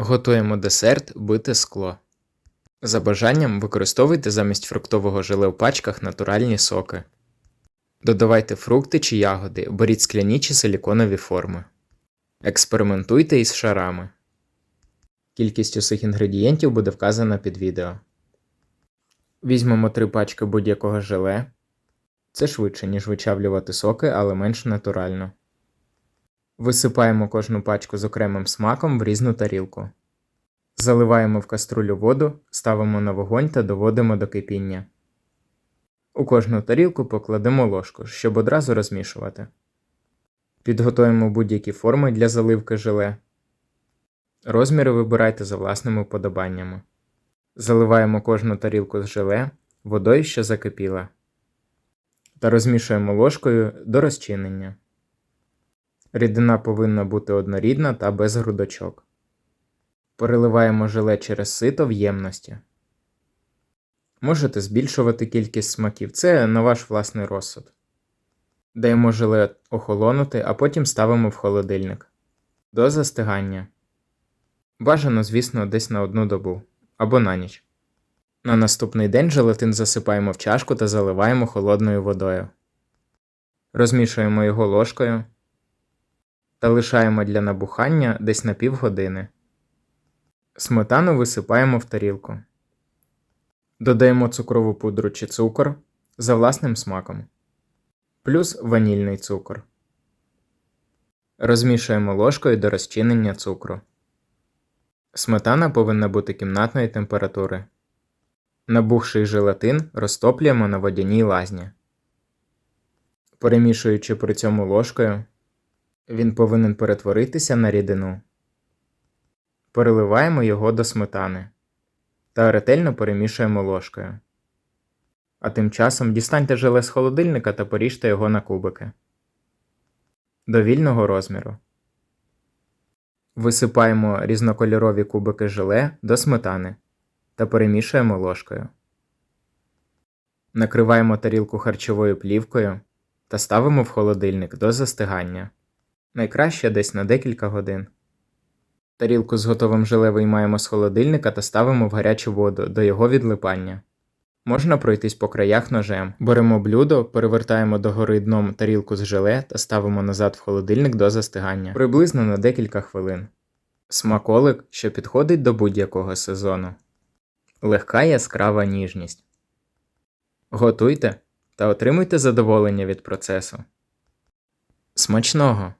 Готуємо десерт бите скло. За бажанням використовуйте замість фруктового желе в пачках натуральні соки. Додавайте фрукти чи ягоди, беріть скляні чи силіконові форми. Експериментуйте із шарами. Кількість усіх інгредієнтів буде вказана під відео. Візьмемо три пачки будь-якого желе. Це швидше, ніж вичавлювати соки, але менш натурально. Висипаємо кожну пачку з окремим смаком в різну тарілку. Заливаємо в каструлю воду, ставимо на вогонь та доводимо до кипіння. У кожну тарілку покладемо ложку, щоб одразу розмішувати. Підготуємо будь-які форми для заливки желе. Розміри вибирайте за власними вподобаннями. Заливаємо кожну тарілку з желе водою, що закипіла. Та розмішуємо ложкою до розчинення. Рідина повинна бути однорідна та без грудочок. Переливаємо желе через сито в ємності. Можете збільшувати кількість смаків, це на ваш власний розсуд. Даємо желе охолонути, а потім ставимо в холодильник. До застигання. Бажано, звісно, десь на одну добу або на ніч. На наступний день желатин засипаємо в чашку та заливаємо холодною водою. Розмішуємо його ложкою та лишаємо для набухання десь на півгодини. Сметану висипаємо в тарілку. Додаємо цукрову пудру чи цукор за власним смаком, плюс ванільний цукор. Розмішуємо ложкою до розчинення цукру. Сметана повинна бути кімнатної температури. Набухший желатин розтоплюємо на водяній лазні. Перемішуючи при цьому ложкою, він повинен перетворитися на рідину. Переливаємо його до сметани та ретельно перемішуємо ложкою. А тим часом дістаньте желе з холодильника та поріжте його на кубики до вільного розміру. Висипаємо різнокольорові кубики желе до сметани та перемішуємо ложкою. Накриваємо тарілку харчовою плівкою та ставимо в холодильник до застигання. Найкраще десь на декілька годин. Тарілку з готовим желе виймаємо з холодильника та ставимо в гарячу воду до його відлипання. Можна пройтись по краях ножем. Беремо блюдо, перевертаємо догори дном тарілку з желе та ставимо назад в холодильник до застигання приблизно на декілька хвилин. Смаколик, що підходить до будь-якого сезону. Легка яскрава ніжність. Готуйте та отримуйте задоволення від процесу. Смачного!